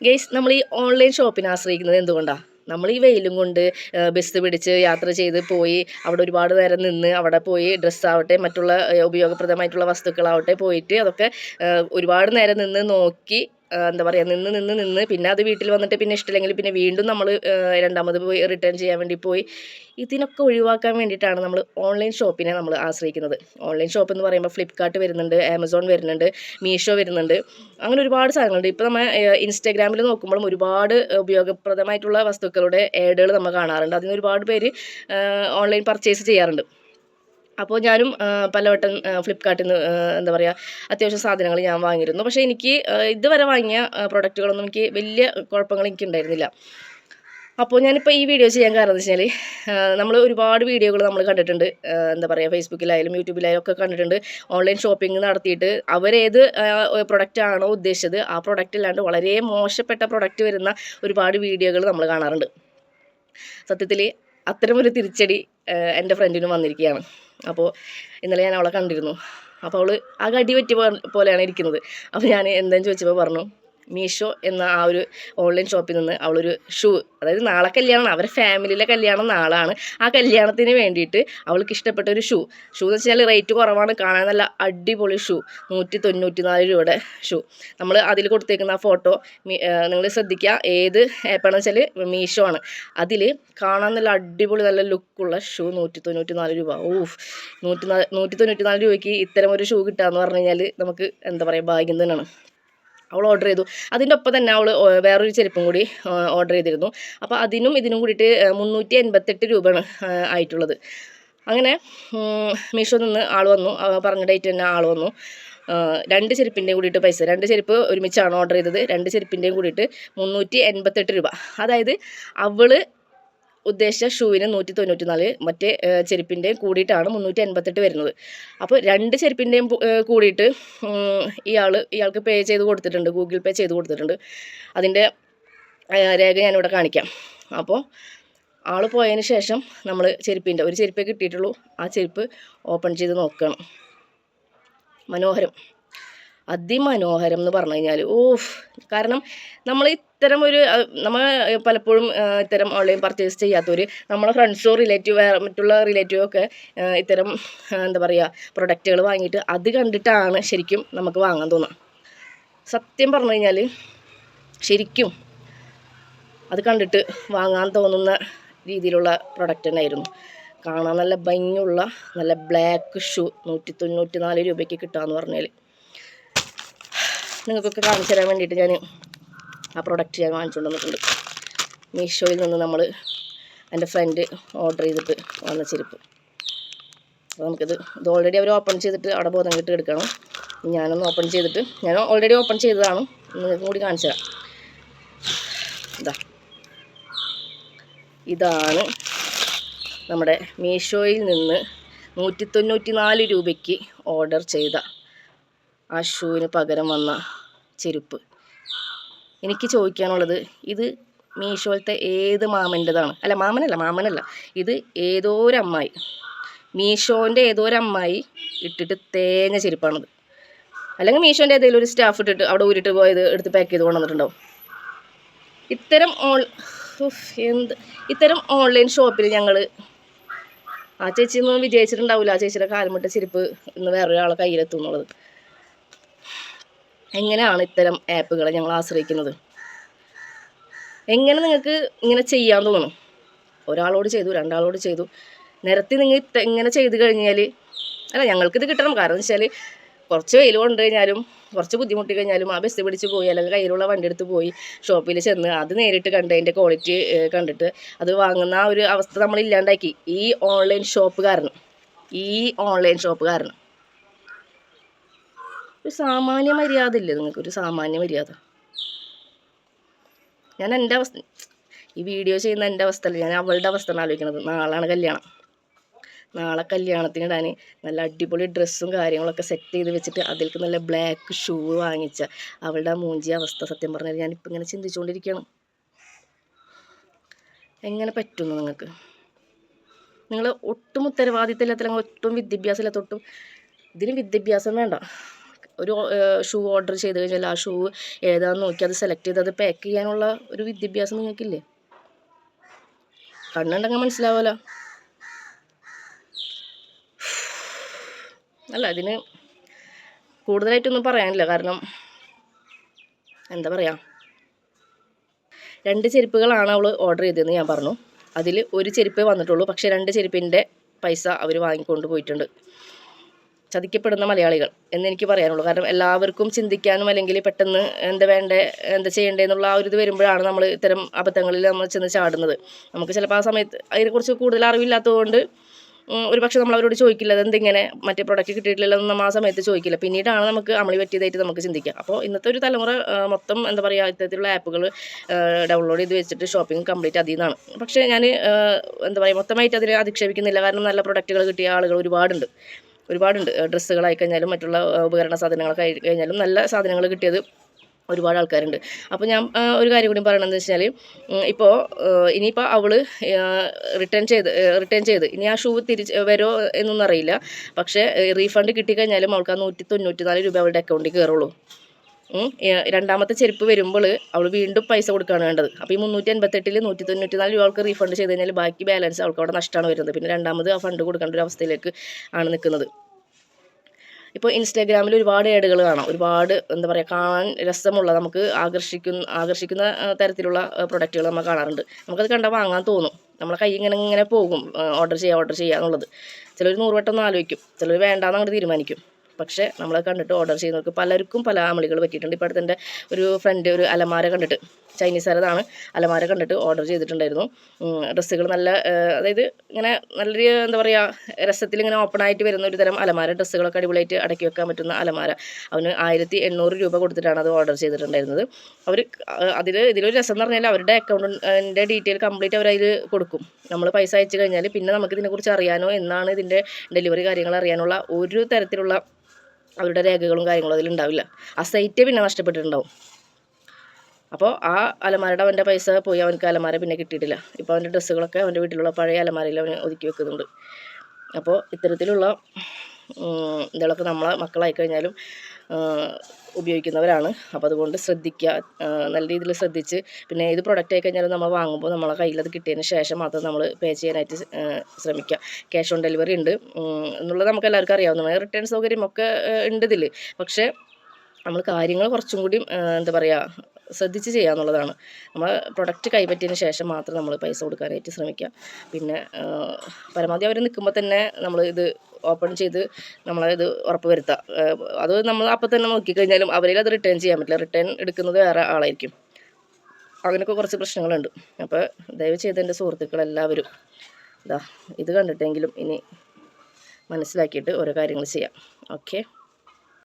Guys നമ്മൾ ഈ online ഷോപ്പിനെ ആശ്രയിക്കുന്നത് എന്തുകൊണ്ടാണ് നമ്മൾ ഈ വെയിലും കൊണ്ട് ബസ് പിടിച്ച് യാത്ര ചെയ്ത് പോയി അവിടെ ഒരുപാട് നേരം നിന്ന് അവിടെ പോയി ഡ്രസ്സാവട്ടെ മറ്റുള്ള ഉപയോഗപ്രദമായിട്ടുള്ള വസ്തുക്കളാവട്ടെ പോയിട്ട് അതൊക്കെ ഒരുപാട് നേരം നിന്ന് നോക്കി എന്താ പറയുക നിന്ന് നിന്ന് നിന്ന്. പിന്നെ അത് വീട്ടിൽ വന്നിട്ട് പിന്നെ ഇഷ്ടമില്ലെങ്കിൽ പിന്നെ വീണ്ടും നമ്മൾ രണ്ടാമത് പോയി റിട്ടേൺ ചെയ്യാൻ വേണ്ടി പോയി. ഇതിനൊക്കെ ഒഴിവാക്കാൻ വേണ്ടിയിട്ടാണ് നമ്മൾ ഓൺലൈൻ ഷോപ്പിനെ നമ്മൾ ആശ്രയിക്കുന്നത്. ഓൺലൈൻ ഷോപ്പ് എന്ന് പറയുമ്പോൾ ഫ്ലിപ്കാർട്ട് വരുന്നുണ്ട് ആമസോൺ വരുന്നുണ്ട് മീഷോ വരുന്നുണ്ട്. അങ്ങനെ ഒരുപാട് സാധനങ്ങളുണ്ട്. ഇപ്പോൾ നമ്മൾ ഇൻസ്റ്റാഗ്രാമിൽ നോക്കുമ്പോഴും ഒരുപാട് ഉപയോഗപ്രദമായിട്ടുള്ള വസ്തുക്കളുടെ ഏഡുകൾ നമ്മൾ കാണാറുണ്ട്. അതിന് ഒരുപാട് പേര് ഓൺലൈൻ പർച്ചേസ് ചെയ്യാറുണ്ട്. അപ്പോൾ ഞാനും പലവട്ടം ഫ്ലിപ്കാർട്ടിൽ നിന്ന് എന്താ പറയുക അത്യാവശ്യം സാധനങ്ങൾ ഞാൻ വാങ്ങിയിരുന്നു. പക്ഷേ എനിക്ക് ഇതുവരെ വാങ്ങിയ പ്രൊഡക്റ്റുകളൊന്നും എനിക്ക് വലിയ കുഴപ്പങ്ങൾ എനിക്ക് ഉണ്ടായിരുന്നില്ല. അപ്പോൾ ഞാനിപ്പോൾ ഈ വീഡിയോ ചെയ്യാൻ കാരണം എന്ന് വെച്ചാൽ നമ്മൾ ഒരുപാട് വീഡിയോകൾ നമ്മൾ കണ്ടിട്ടുണ്ട്. എന്താ പറയുക ഫേസ്ബുക്കിലായാലും യൂട്യൂബിലായാലും ഒക്കെ കണ്ടിട്ടുണ്ട്. ഓൺലൈൻ ഷോപ്പിംഗ് നടത്തിയിട്ട് അവരേത് പ്രൊഡക്റ്റ് ആണോ ഉദ്ദേശിച്ചത് ആ പ്രൊഡക്റ്റ് ഇല്ലാണ്ട് വളരെ മോശപ്പെട്ട പ്രൊഡക്റ്റ് വരുന്ന ഒരുപാട് വീഡിയോകൾ നമ്മൾ കാണാറുണ്ട്. സത്യത്തിൽ അത്തരമൊരു തിരിച്ചടി എന്റെ ഫ്രണ്ടിനും വന്നിരിക്കുകയാണ്. അപ്പോൾ ഇന്നലെ ഞാൻ അവളെ കണ്ടിരുന്നു. അപ്പോൾ അവൾ ആ കടി പറ്റിയ പോലെയാണ് ഇരിക്കുന്നത്. അപ്പോൾ ഞാൻ എന്താണെന്ന് ചോദിച്ചപ്പോൾ പറഞ്ഞു മീഷോ എന്ന ആ ഒരു ഓൺലൈൻ ഷോപ്പിൽ നിന്ന് അവളൊരു ഷൂ അതായത് നാളെ കല്യാണം അവരെ ഫാമിലിയിലെ കല്യാണം നാളാണ്. ആ കല്യാണത്തിന് വേണ്ടിയിട്ട് അവൾക്ക് ഇഷ്ടപ്പെട്ട ഒരു ഷൂ ഷൂ എന്ന് വെച്ചാൽ റേറ്റ് കുറവാണ്. കാണാൻ നല്ല അടിപൊളി ഷൂ നൂറ്റി തൊണ്ണൂറ്റി നാല് രൂപയുടെ ഷൂ നമ്മൾ അതിൽ കൊടുത്തേക്കുന്ന ആ ഫോട്ടോ നിങ്ങൾ ശ്രദ്ധിക്കുക ഏത് ആപ്പാണെന്ന് വെച്ചാൽ മീഷോ ആണ്. അതിൽ കാണാൻ നല്ല അടിപൊളി നല്ല ലുക്കുള്ള ഷൂ നൂറ്റി തൊണ്ണൂറ്റി നാല് രൂപ. ഓ നൂറ്റി നാല് നൂറ്റി തൊണ്ണൂറ്റി നാല് രൂപയ്ക്ക് ഇത്തരം ഒരു ഷൂ കിട്ടുക എന്ന് പറഞ്ഞു കഴിഞ്ഞാൽ നമുക്ക് എന്താ പറയുക ഭാഗ്യം തന്നെയാണ്. അവൾ ഓർഡർ ചെയ്തു. അതിന്റെ ഒപ്പം തന്നെ അവൾ വേറൊരു ചെരുപ്പും കൂടി ഓർഡർ ചെയ്തിരുന്നു. അപ്പോൾ അതിനും ഇതിനും കൂടിയിട്ട് മുന്നൂറ്റി എൺപത്തെട്ട് രൂപയാണ് ആയിട്ടുള്ളത്. അങ്ങനെ മീഷോ നിന്ന് ആൾ വന്നു. പറഞ്ഞ ഡേറ്റ് തന്നെ ആൾ വന്നു. രണ്ട് ചെരുപ്പിന്റെയും കൂടിയിട്ട് പൈസ. രണ്ട് ചെരുപ്പ് ഒരുമിച്ചാണ് ഓർഡർ ചെയ്തത്. രണ്ട് ചെരുപ്പിന്റെയും കൂടിയിട്ട് മുന്നൂറ്റി എൺപത്തെട്ട് രൂപ. അതായത് അവൾ ഉദ്ദേശിച്ച ഷൂവിന് നൂറ്റി തൊണ്ണൂറ്റി നാല് മറ്റേ ചെരുപ്പിന്റെയും കൂടിയിട്ടാണ് മുന്നൂറ്റി എൺപത്തെട്ട് വരുന്നത്. അപ്പോൾ രണ്ട് ചെരുപ്പിന്റെയും കൂടിയിട്ട് ഇയാൾ ഇയാൾക്ക് പേ ചെയ്ത് കൊടുത്തിട്ടുണ്ട് ഗൂഗിൾ പേ ചെയ്ത് കൊടുത്തിട്ടുണ്ട്. അതിന്റെ രേഖ ഞാനിവിടെ കാണിക്കാം. അപ്പോൾ ആൾ പോയതിന് ശേഷം നമ്മൾ ചെരുപ്പിന്റെ ഒരു ചെരുപ്പേ കിട്ടിയിട്ടുള്ളൂ. ആ ചെരുപ്പ് ഓപ്പൺ ചെയ്ത് നോക്കണം. മനോഹരം. അതിമനോഹരം എന്ന് പറഞ്ഞു കഴിഞ്ഞാൽ ഓഫ് കാരണം നമ്മൾ ഇത്തരം ഒരു നമ്മൾ പലപ്പോഴും ഇത്തരം ഓൺലൈൻ പർച്ചേസ് ചെയ്യാത്തവർ നമ്മളെ ഫ്രണ്ട്സോ റിലേറ്റീവ് വേറെ മറ്റുള്ള റിലേറ്റീവോ ഒക്കെ ഇത്തരം എന്താ പറയുക പ്രൊഡക്റ്റുകൾ വാങ്ങിയിട്ട് അത് കണ്ടിട്ടാണ് ശരിക്കും നമുക്ക് വാങ്ങാൻ തോന്നുക സത്യം പറഞ്ഞു കഴിഞ്ഞാൽ ശരിക്കും അത് കണ്ടിട്ട് വാങ്ങാൻ തോന്നുന്ന രീതിയിലുള്ള പ്രൊഡക്റ്റ് തന്നെയായിരുന്നു. കാണാൻ നല്ല ഭംഗിയുള്ള നല്ല ബ്ലാക്ക് ഷൂ നൂറ്റി തൊണ്ണൂറ്റി നാല് രൂപയ്ക്ക് കിട്ടുക എന്ന് പറഞ്ഞാൽ നിങ്ങൾക്കൊക്കെ കാണിച്ചു തരാൻ വേണ്ടിയിട്ട് ഞാൻ ആ പ്രൊഡക്റ്റ് ഞാൻ വാങ്ങിച്ചുകൊണ്ട് മീഷോയിൽ നിന്ന് നമ്മൾ എന്റെ ഫ്രണ്ട് ഓർഡർ ചെയ്തിട്ട് വന്ന ചെരുപ്പ്. അപ്പോൾ നമുക്കിത് ഇത് ഓൾറെഡി അവർ ഓപ്പൺ ചെയ്തിട്ട് അവിടെ ബോധം കിട്ടി എടുക്കണം. ഞാനൊന്ന് ഓപ്പൺ ചെയ്തിട്ട് ഞാൻ ഓൾറെഡി ഓപ്പൺ ചെയ്തതാണ്. നിങ്ങൾക്ക് കൂടി കാണിച്ചു തരാം. ഇതാ ഇതാണ് നമ്മുടെ മീഷോയിൽ നിന്ന് നൂറ്റി തൊണ്ണൂറ്റി നാല് രൂപയ്ക്ക് ഓർഡർ ചെയ്ത ആ ഷൂവിന് പകരം വന്ന ചെരുപ്പ്. എനിക്ക് ചോദിക്കാനുള്ളത് ഇത് മീഷോയിലത്തെ ഏത് മാമന്റെതാണ്? അല്ല മാമനല്ല മാമനല്ല. ഇത് ഏതോ ഒരു അമ്മായി മീഷോന്റെ ഏതോ അമ്മായി ഇട്ടിട്ട് തേങ്ങ ചെരുപ്പാണത്. അല്ലെങ്കിൽ മീഷോന്റെ ഏതെങ്കിലും ഒരു സ്റ്റാഫ് ഇട്ടിട്ട് അവിടെ ഊരിട്ട് പോയത് എടുത്ത് പാക്ക് ചെയ്ത് കൊണ്ടുവന്നിട്ടുണ്ടാവും. ഇത്തരം ഓൺ എന്ത് ഇത്തരം ഓൺലൈൻ ഷോപ്പിൽ ഞങ്ങൾ ആ ചേച്ചി ഒന്നും വിജയിച്ചിട്ടുണ്ടാവില്ല ആ ചേച്ചിയുടെ കാൽമുട്ട ചെരുപ്പ് ഇന്ന് വേറൊരാളെ കയ്യിലെത്തും എന്നുള്ളത്. എങ്ങനെയാണ് ഇത്തരം ആപ്പുകളെ ഞങ്ങൾ ആശ്രയിക്കുന്നത്? എങ്ങനെ നിങ്ങൾക്ക് ഇങ്ങനെ ചെയ്യാൻ തോന്നും ഒരാളോട് ചെയ്തു രണ്ടാളോട് ചെയ്തു. നിരത്തി നിങ്ങൾ ഇങ്ങനെ ചെയ്ത് കഴിഞ്ഞാൽ അല്ല ഞങ്ങൾക്കിത് കിട്ടണം. കാരണം എന്ന് വെച്ചാൽ കുറച്ച് വെയിൽ കൊണ്ട് കഴിഞ്ഞാലും കുറച്ച് ബുദ്ധിമുട്ടി കഴിഞ്ഞാലും ആ ബസ് പിടിച്ച് പോയി അല്ലെങ്കിൽ കയ്യിലുള്ള വണ്ടി എടുത്ത് പോയി ഷോപ്പിൽ ചെന്ന് അത് നേരിട്ട് കണ്ട് അതിന്റെ ക്വാളിറ്റി കണ്ടിട്ട് അത് വാങ്ങുന്ന ആ ഒരു അവസ്ഥ നമ്മൾ ഇല്ലാണ്ടാക്കി ഈ ഓൺലൈൻ ഷോപ്പ് കാരണം ഈ ഓൺലൈൻ ഷോപ്പ് കാരണം ഒരു സാമാന്യ മര്യാദ ഇല്ലേ നിങ്ങൾക്ക് ഒരു സാമാന്യ മര്യാദ. ഞാൻ എന്റെ അവസ്ഥ ഈ വീഡിയോ ചെയ്യുന്ന എന്റെ അവസ്ഥ അല്ല ഞാൻ അവളുടെ അവസ്ഥയാണ് ആലോചിക്കുന്നത് നാളാണ് കല്യാണം. നാളെ കല്യാണത്തിന് ഇടാൻ നല്ല അടിപൊളി ഡ്രസ്സും കാര്യങ്ങളൊക്കെ സെറ്റ് ചെയ്ത് വെച്ചിട്ട് അതിലേക്ക് നല്ല ബ്ലാക്ക് ഷൂ വാങ്ങിച്ച അവളുടെ മൂഞ്ചി അവസ്ഥ സത്യം പറഞ്ഞാൽ ഞാനിപ്പോൾ ഇങ്ങനെ ചിന്തിച്ചുകൊണ്ടിരിക്കണം എങ്ങനെ പറ്റുന്നു നിങ്ങൾക്ക് നിങ്ങൾ ഒട്ടും ഉത്തരവാദിത്തമില്ലാത്ത ഒട്ടും വിദ്യാഭ്യാസമില്ലാത്ത ഒട്ടും ഇതിന് വിദ്യാഭ്യാസം വേണ്ട. ഒരു ഷൂ ഓർഡർ ചെയ്ത് കഴിഞ്ഞാൽ ആ ഷൂ ഏതാണെന്ന് നോക്കി അത് സെലക്ട് ചെയ്ത് അത് പാക്ക് ചെയ്യാനുള്ള ഒരു വിദ്യാഭ്യാസം നിങ്ങൾക്കില്ലേ? കണ്ണുണ്ടെങ്കിൽ മനസ്സിലാവുമല്ലോ. അല്ല അതിന് കൂടുതലായിട്ടൊന്നും പറയാനില്ല. കാരണം എന്താ പറയുക രണ്ട് ചെരുപ്പുകളാണ് അവൾ ഓർഡർ ചെയ്തതെന്ന് ഞാൻ പറഞ്ഞു. അതിൽ ഒരു ചെരുപ്പേ വന്നിട്ടുള്ളൂ. പക്ഷേ രണ്ട് ചെരുപ്പിന്റെ പൈസ അവർ വാങ്ങിക്കൊണ്ട് പോയിട്ടുണ്ട്. ചതിക്കപ്പെടുന്ന മലയാളികൾ എന്ന് എനിക്ക് പറയാനുള്ളൂ. കാരണം എല്ലാവർക്കും ചിന്തിക്കാനും അല്ലെങ്കിൽ പെട്ടെന്ന് എന്താ വേണ്ടേ എന്താ ചെയ്യേണ്ടതെന്നുള്ള ആ ഒരു ഇത് വരുമ്പോഴാണ് നമ്മൾ ഇത്തരം അബദ്ധങ്ങളിൽ നമ്മൾ ചെന്ന് ചാടുന്നത്. നമുക്ക് ചിലപ്പോൾ ആ സമയത്ത് അതിനെക്കുറിച്ച് കൂടുതൽ അറിവില്ലാത്തതുകൊണ്ട് ഒരു പക്ഷേ നമ്മൾ അവരോട് ചോദിക്കില്ല അതെന്തിങ്ങനെ മറ്റേ പ്രൊഡക്റ്റ് കിട്ടിയിട്ടില്ലല്ലോ നമ്മൾ ആ സമയത്ത് ചോദിക്കില്ല. പിന്നീടാണ് നമുക്ക് അമളി പറ്റിയതായിട്ട് നമുക്ക് ചിന്തിക്കാം അപ്പോൾ ഇന്നത്തെ ഒരു തലമുറ മൊത്തം എന്താ പറയുക ഇത്തരത്തിലുള്ള ആപ്പുകൾ ഡൗൺലോഡ് ചെയ്ത് വെച്ചിട്ട് ഷോപ്പിംഗ് കംപ്ലീറ്റ് അതിൽ നിന്നാണ് പക്ഷേ ഞാൻ എന്താ പറയുക മൊത്തമായിട്ട് അതിൽ അധിക്ഷേപിക്കുന്നില്ല. കാരണം നല്ല പ്രൊഡക്റ്റുകൾ കിട്ടിയ ആളുകൾ ഒരുപാടുണ്ട്. ഒരുപാടുണ്ട്. ഡ്രസ്സുകളായി കഴിഞ്ഞാലും മറ്റുള്ള ഉപകരണ സാധനങ്ങളൊക്കെ ആയി കഴിഞ്ഞാലും നല്ല സാധനങ്ങൾ കിട്ടിയത് ഒരുപാട് ആൾക്കാരുണ്ട്. അപ്പോൾ ഞാൻ ഒരു കാര്യം കൂടി പറയണമെന്ന് വെച്ചാൽ ഇപ്പോൾ ഇനിയിപ്പോൾ അവൾ റിട്ടേൺ ചെയ്ത് റിട്ടേൺ ചെയ്ത്. ഇനി ആ ഷൂ തിരിച്ച് വരുമോ എന്നൊന്നും അറിയില്ല. പക്ഷേ റീഫണ്ട് കിട്ടിക്കഴിഞ്ഞാലും അവൾക്ക് ആ നൂറ്റി തൊണ്ണൂറ്റി നാല് രൂപ അവളുടെ അക്കൗണ്ടിൽ കയറുള്ളൂ രണ്ടാമത്തെ ചെരുപ്പ് വരുമ്പോൾ അവൾ വീണ്ടും പൈസ കൊടുക്കുകയാണ് വേണ്ടത്. അപ്പോൾ ഈ മുന്നൂറ്റി അൻപത്തെട്ടിൽ നൂറ്റി തൊണ്ണൂറ്റി നാല് രൂപ അവൾക്ക് റീഫണ്ട് ചെയ്ത് കഴിഞ്ഞാൽ ബാക്കി ബാലൻസ് അവൾക്ക് അവിടെ നഷ്ടമാണ് വരുന്നത്. പിന്നെ രണ്ടാമത് ആ ഫണ്ട് കൊടുക്കേണ്ട ഒരു അവസ്ഥയിലേക്ക് ആണ് നിൽക്കുന്നത്. ഇപ്പോൾ ഇൻസ്റ്റാഗ്രാമിൽ ഒരുപാട് ഏഡുകൾ കാണാം. ഒരുപാട് എന്താ പറയുക കാണാൻ രസമുള്ള നമുക്ക് ആകർഷിക്കുന്ന ആകർഷിക്കുന്ന തരത്തിലുള്ള പ്രൊഡക്റ്റുകൾ നമ്മൾ കാണാറുണ്ട്. നമുക്കത് കണ്ടാൽ വാങ്ങാൻ തോന്നും. നമ്മളെ കൈ ഇങ്ങനെ ഇങ്ങനെ പോകും ഓർഡർ ചെയ്യുക ഓർഡർ ചെയ്യുക എന്നുള്ളത് ചിലർ നൂറ് വട്ടം ഒന്ന് ആലോചിക്കും. ചിലർ വേണ്ടാന്ന് അങ്ങോട്ട് തീരുമാനിക്കും. പക്ഷേ നമ്മളെ കണ്ടിട്ട് ഓർഡർ ചെയ്യുന്നവർക്ക് പലർക്കും പല അമളികൾ പറ്റിയിട്ടുണ്ട്. ഇപ്പോൾ അടുത്തെന്റെ ഒരു ഫ്രണ്ട് ഒരു അലമാര കണ്ടിട്ട്. ചൈനീസുകാരതാണ് അലമാര കണ്ടിട്ട് ഓർഡർ ചെയ്തിട്ടുണ്ടായിരുന്നു. ഡ്രസ്സുകൾ നല്ല അതായത് ഇങ്ങനെ നല്ലൊരു എന്താ പറയുക രസത്തിൽ ഇങ്ങനെ ഓപ്പൺ ആയിട്ട് വരുന്ന ഒരു തരം അലമാര. ഡ്രസ്സുകളൊക്കെ അടിപൊളിയായിട്ട് അടക്കി വെക്കാൻ പറ്റുന്ന അലമാര. അവന് ആയിരത്തി എണ്ണൂറ് രൂപ കൊടുത്തിട്ടാണ് അത് ഓർഡർ ചെയ്തിട്ടുണ്ടായിരുന്നത്. അവർ അതിൽ ഇതിലൊരു രസം എന്ന് പറഞ്ഞാൽ അവരുടെ അക്കൗണ്ടിന്റെ ഡീറ്റെയിൽ കംപ്ലീറ്റ് അവരതിൽ കൊടുക്കും. നമ്മൾ പൈസ അയച്ചു കഴിഞ്ഞാൽ പിന്നെ നമുക്ക് ഇതിനെക്കുറിച്ച് അറിയാനോ എന്നാണ് ഇതിന്റെ ഡെലിവറി കാര്യങ്ങൾ അറിയാനുള്ള ഒരു തരത്തിലുള്ള അവരുടെ രേഖകളും കാര്യങ്ങളും അതിലുണ്ടാവില്ല ആ സൈറ്റ് പിന്നെ നഷ്ടപ്പെട്ടിട്ടുണ്ടാവും. അപ്പോൾ ആ അലമാരയുടെ അവന്റെ പൈസ പോയി അവനക്ക് അലമാര പിന്നെ കിട്ടിയിട്ടില്ല. ഇപ്പോൾ അവന്റെ ഡ്രസ്സുകളൊക്കെ അവന്റെ വീട്ടിലുള്ള പഴയ അലമാരയിൽ അവൻ ഒതുക്കി വെക്കുന്നുണ്ട്. അപ്പോൾ ഇത്തരത്തിലുള്ള ഇതുകളൊക്കെ നമ്മളെ മക്കളായി കഴിഞ്ഞാലും ഉപയോഗിക്കുന്നവരാണ്. അപ്പോൾ അതുകൊണ്ട് ശ്രദ്ധിക്കുക നല്ല രീതിയിൽ ശ്രദ്ധിച്ച് പിന്നെ ഏത് പ്രൊഡക്റ്റ് ആയി കഴിഞ്ഞാലും നമ്മൾ വാങ്ങുമ്പോൾ നമ്മളെ കയ്യിൽ അത് കിട്ടിയതിന് ശേഷം മാത്രം നമ്മൾ പേ ചെയ്യാനായിട്ട് ശ്രമിക്കുക ക്യാഷ് ഓൺ ഡെലിവറി ഉണ്ട്. എന്നുള്ളത് നമുക്ക് എല്ലാവർക്കും അറിയാവുന്നതാണ് റിട്ടേൺ സൗകര്യം ഒക്കെ ഉണ്ട് ഇതിൽ പക്ഷേ നമ്മൾ കാര്യങ്ങൾ കുറച്ചും കൂടി എന്താ പറയുക ശ്രദ്ധിച്ച് ചെയ്യുക എന്നുള്ളതാണ് നമ്മൾ പ്രൊഡക്റ്റ് കൈപ്പറ്റിയതിന് ശേഷം മാത്രം നമ്മൾ പൈസ കൊടുക്കാനായിട്ട് ശ്രമിക്കുക. പിന്നെ പരമാവധി അവർ നിൽക്കുമ്പോൾ തന്നെ നമ്മൾ ഇത് ഓപ്പൺ ചെയ്ത് നമ്മളത് ഉറപ്പ് വരുത്തുക ആ, അത് നമ്മൾ അപ്പം തന്നെ നോക്കിക്കഴിഞ്ഞാലും അവരിൽ അത് റിട്ടേൺ ചെയ്യാൻ പറ്റില്ല. റിട്ടേൺ എടുക്കുന്നത് വേറെ ആളായിരിക്കും. അങ്ങനെയൊക്കെ കുറച്ച് പ്രശ്നങ്ങളുണ്ട്. അപ്പോൾ ദയവ് ചെയ്ത് എന്റെ സുഹൃത്തുക്കളെല്ലാവരും ഇതാ ഇത് കണ്ടിട്ടെങ്കിലും ഇനി മനസ്സിലാക്കിയിട്ട് ഓരോ കാര്യങ്ങൾ ചെയ്യാം. ഓക്കെ